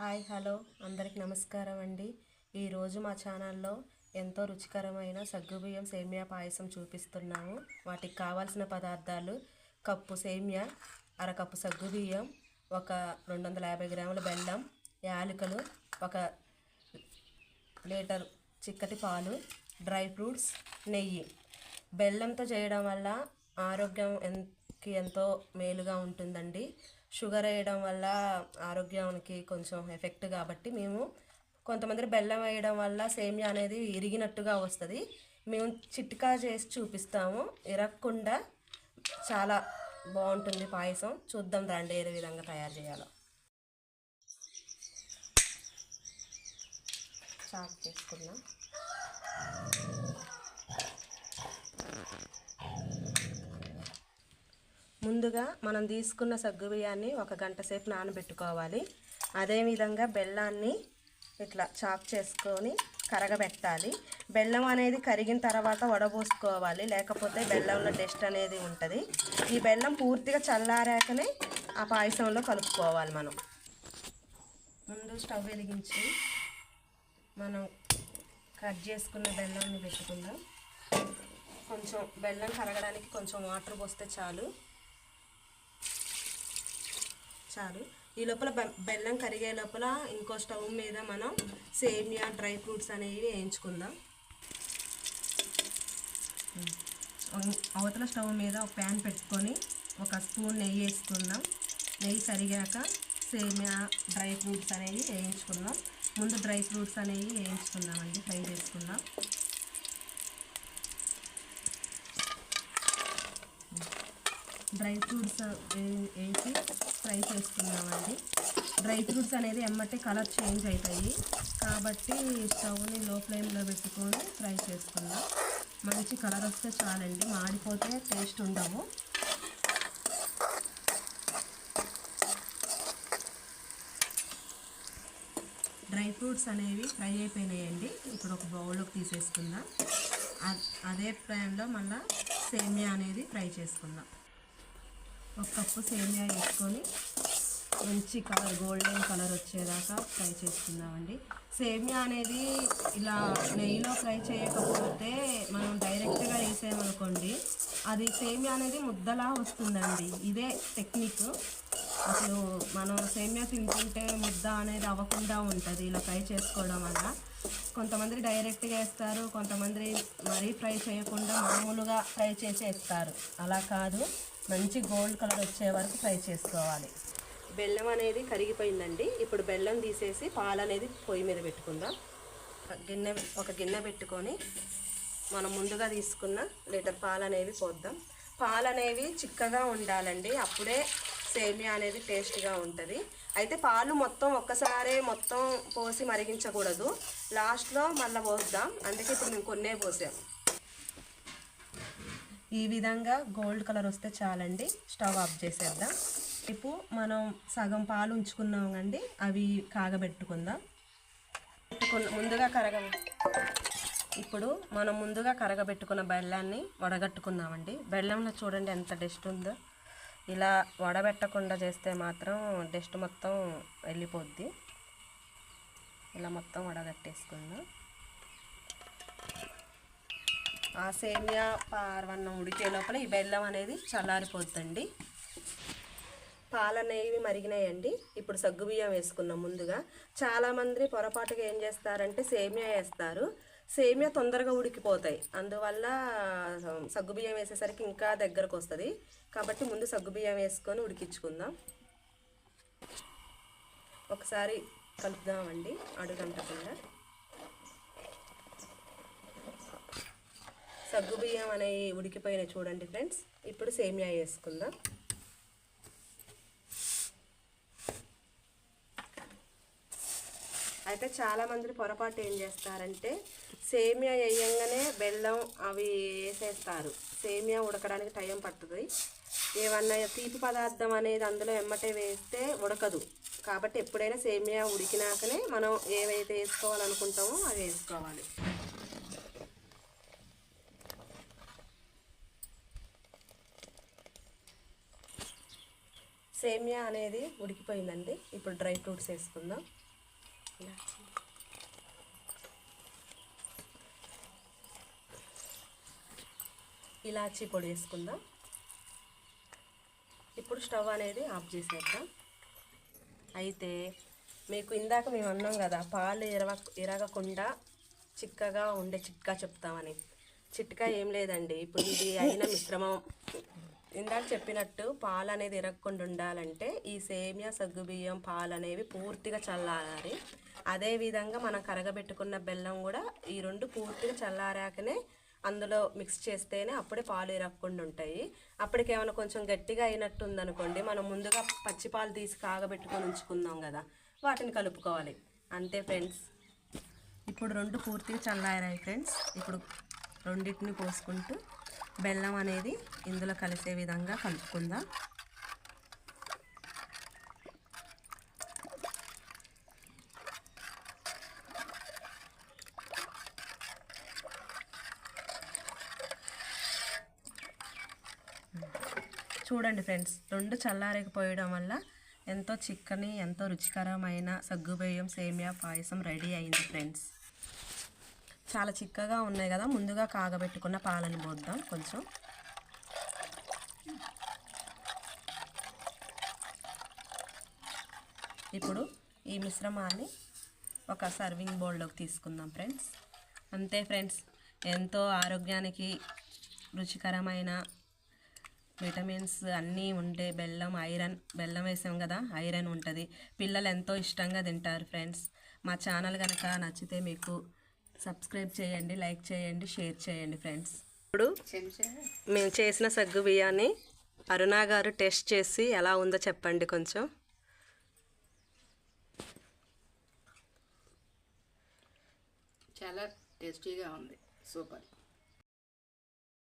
Hi hello. అందరికి నమస్కారం అండి. ఈరోజు మా ఛానల్లో ఎంతో రుచికరమైన సగ్గుబియ్యం సేమియా పాయసం చూపిస్తున్నాము. వాటికి కావాల్సిన పదార్థాలు కప్పు సేమియా అరకప్పు సగ్గుబియ్యం ఒక రెండు వందల యాభై గ్రాముల బెల్లం యాలకులు ఒక లీటర్ చిక్కటి పాలు డ్రై ఫ్రూట్స్ నెయ్యి. బెల్లంతో చేయడం వల్ల ఆరోగ్యం ఎంకి ఎంతో మేలుగా ఉంటుందండి. షుగర్ వేయడం వల్ల ఆరోగ్యానికి కొంచెం ఎఫెక్ట్ కాబట్టి మేము కొంతమంది బెల్లం వేయడం వల్ల సేమియా అనేది ఇరిగినట్టుగా వస్తుంది. మేము చిట్కా చేసి చూపిస్తాము. ఇరగకుండా చాలా బాగుంటుంది పాయసం. చూద్దాం రండి ఏ విధంగా తయారు చేయాలో. చాక్ చేసుకున్నాం ముందుగా మనం తీసుకున్న సగ్గుబియ్యాన్ని ఒక గంట సేపు నానబెట్టుకోవాలి. అదేవిధంగా బెల్లాన్ని ఇట్లా చాప్ చేసుకొని కరగబెట్టాలి. బెల్లం అనేది కరిగిన తర్వాత వడబోసుకోవాలి. లేకపోతే బెల్లంలో డస్ట్ అనేది ఉంటుంది. ఈ బెల్లం పూర్తిగా చల్లారాకనే ఆ పాయసంలో కలుపుకోవాలి మనం. ముందు స్టవ్ వెలిగించి మనం కట్ చేసుకున్న బెల్లాన్ని పెట్టుకుందాం. కొంచెం బెల్లం కరగడానికి కొంచెం వాటర్ పోస్తే చాలు. చాలు. ఈ లోపల బె- బెల్లం కరిగే లోపల ఇంకో స్టవ్ మీద మనం సేమియా డ్రై ఫ్రూట్స్ అనేవి వేయించుకుందాం. అవతల స్టవ్ మీద ఒక ప్యాన్ పెట్టుకొని ఒక స్పూన్ నెయ్యి వేసుకుందాం. నెయ్యి సరిగాక సేమియా డ్రై ఫ్రూట్స్ అనేవి వేయించుకుందాం. ముందు డ్రై ఫ్రూట్స్ అనేవి వేయించుకుందామండి ఫ్రై చేసుకుందాం. డ్రై ఫ్రూట్స్ వేసి ఫ్రై చేసుకుందామండి డ్రై ఫ్రూట్స్ అనేది ఎమ్మటే కలర్ చేంజ్ అవుతాయి కాబట్టి స్టవ్ని లో ఫ్లేమ్లో పెట్టుకొని ఫ్రై చేసుకుందాం. మంచి కలర్ వస్తే చాలండి. మాడిపోతే టేస్ట్ ఉండవు. డ్రై ఫ్రూట్స్ అనేవి ఫ్రై అయిపోయినాయండి. ఇప్పుడు ఒక బౌల్లోకి తీసేసుకుందాం. అదే ప్యాన్లో మళ్ళీ సేమియా అనేది ఫ్రై చేసుకుందాం. ఒక కప్పు సేమియా వేసుకొని మంచి కలర్ గోల్డెన్ కలర్ వచ్చేదాకా ఫ్రై చేసుకుందామండి. సేమియా అనేది ఇలా నెయ్యిలో ఫ్రై చేయకపోతే మనం డైరెక్ట్గా వేసామనుకోండి అది సేమియా అనేది ముద్దలా వస్తుందండి. ఇదే టెక్నిక్. అసలు మనం సేమియా తింటుంటే ముద్ద అనేది అవ్వకుండా ఉంటుంది ఇలా ఫ్రై చేసుకోవడం వల్ల. కొంతమంది డైరెక్ట్గా వేస్తారు కొంతమంది మరీ ఫ్రై చేయకుండా మామూలుగా ఫ్రై చేసి వేస్తారు అలా కాదు మంచి గోల్డ్ కలర్ వచ్చే వరకు ఫ్రై చేసుకోవాలి. బెల్లం అనేది కరిగిపోయిందండి. ఇప్పుడు బెల్లం తీసేసి పాలు అనేది పొయ్యి మీద పెట్టుకుందాం. గిన్నె ఒక గిన్నె పెట్టుకొని మనం ముందుగా తీసుకున్న లీటర్ పాలు అనేవి పోద్దాం. పాలు అనేవి చిక్కగా ఉండాలండి. అప్పుడే సేమియా అనేది టేస్ట్గా ఉంటుంది. అయితే పాలు మొత్తం ఒక్కసారే మొత్తం పోసి మరిగించకూడదు. లాస్ట్లో మళ్ళీ పోద్దాం. అందుకే ఇప్పుడు మేము కొన్నే పోసాం. ఈ విధంగా గోల్డ్ కలర్ వస్తే చాలండి. స్టవ్ ఆఫ్ చేసేద్దాం. ఇప్పుడు మనం సగం పాలు ఉంచుకున్నాం అండి. అవి కాగబెట్టుకుందాం. పెట్టుకున్న ముందుగా కరగ ఇప్పుడు మనం ముందుగా కరగబెట్టుకున్న బెల్లాన్ని వడగట్టుకుందామండి. బెల్లంలో చూడండి ఎంత డస్ట్ ఉందో. ఇలా వడబెట్టకుండా చేస్తే మాత్రం డస్ట్ మొత్తం వెళ్ళిపోద్ది. ఇలా మొత్తం వడగట్టేసుకుందాం. ఆ సేమియా పారవన్నం ఉడికే లోపల ఈ బెల్లం అనేది చల్లారిపోద్దండి. పాలు అనేవి మరిగినాయండి. ఇప్పుడు సగ్గుబియ్యం వేసుకున్నాం ముందుగా. చాలామంది పొరపాటుగా ఏం చేస్తారంటే సేమియా వేస్తారు. సేమియా తొందరగా ఉడికిపోతాయి. అందువల్ల సగ్గుబియ్యం వేసేసరికి ఇంకా దగ్గరకు వస్తుంది. కాబట్టి ముందు సగ్గుబియ్యం వేసుకొని ఉడికించుకుందాం. ఒకసారి కలుపుదామండి అడుగంటకుండా. సగ్గుబియ్యం అనేవి ఉడికిపోయినాయి చూడండి ఫ్రెండ్స్. ఇప్పుడు సేమియా వేసుకుందాం. అయితే చాలా మంది పొరపాటు ఏం చేస్తారంటే సేమియా వేయంగానే బెల్లం అవి వేసేస్తారు. సేమియా ఉడకడానికి టైం పడుతుంది ఏమన్నా తీపి పదార్థం అనేది అందులో ఎమ్మటే వేస్తే ఉడకదు. కాబట్టి ఎప్పుడైనా సేమియా ఉడికినాకనే మనం ఏవైతే వేసుకోవాలనుకుంటామో అవి వేసుకోవాలి. సేమియా అనేది ఉడికిపోయిందండి. ఇప్పుడు డ్రై ఫ్రూట్స్ వేసుకుందాం. ఇలాచీ. పొడి వేసుకుందాం. ఇప్పుడు స్టవ్ అనేది ఆఫ్ చేసేద్దాం. అయితే మీకు ఇందాక మేము అన్నాం కదా పాలు ఇరవ ఇరగకుండా చిక్కగా ఉండే చిట్కా చెప్తామని. చిట్కా ఏం లేదండి. ఇప్పుడు ఇది అయిన మిశ్రమం. ఇందాక చెప్పినట్టు పాలు అనేది ఇరగకుండా ఉండాలంటే ఈ సేమియా సగ్గుబియ్యం పాలు అనేవి పూర్తిగా చల్లారాలి. అదేవిధంగా మనం కరగబెట్టుకున్న బెల్లం కూడా ఈ రెండు పూర్తిగా చల్లారాకనే అందులో మిక్స్ చేస్తేనే అప్పుడే పాలు ఇరగకుండా ఉంటాయి. అప్పటికి ఏమైనా కొంచెం గట్టిగా అయినట్టు ఉందనుకోండి మనం ముందుగా పచ్చి పాలు తీసి కాగబెట్టుకొని ఉంచుకుందాం కదా వాటిని కలుపుకోవాలి. అంతే ఫ్రెండ్స్. ఇప్పుడు రెండు పూర్తిగా చల్లారాయి ఫ్రెండ్స్. ఇప్పుడు రెండింటిని పోసుకుంటూ బెల్లం అనేది ఇందులో కలిసే విధంగా కలుపుకుందాం. చూడండి ఫ్రెండ్స్ రెండు చల్లారకపోయడం వల్ల ఎంతో చిక్కని ఎంతో రుచికరమైన సగ్గుబియ్యం సేమియా పాయసం రెడీ అయింది ఫ్రెండ్స్. చాలా చిక్కగా ఉన్నాయి కదా ముందుగా కాగబెట్టుకున్న పాలని పోద్దాం కొంచెం. ఇప్పుడు ఈ మిశ్రమాన్ని ఒక సర్వింగ్ బౌల్లోకి తీసుకుందాం ఫ్రెండ్స్ అంతే ఫ్రెండ్స్ ఎంతో ఆరోగ్యానికి రుచికరమైన విటమిన్స్ అన్నీ ఉండే బెల్లం ఐరన్ బెల్లం వేసాం కదా ఐరన్ ఉంటుంది. పిల్లలు ఎంతో ఇష్టంగా తింటారు ఫ్రెండ్స్ మా ఛానల్ కనుక నచ్చితే మీకు సబ్స్క్రైబ్ చేయండి లైక్ చేయండి షేర్ చేయండి ఫ్రెండ్స్. ఇప్పుడు మేము చేసిన సగ్గు బియ్యాన్ని అరుణ గారు టెస్ట్ చేసి ఎలా ఉందో చెప్పండి కొంచెం. చాలా టేస్టీగా ఉంది. సూపర్.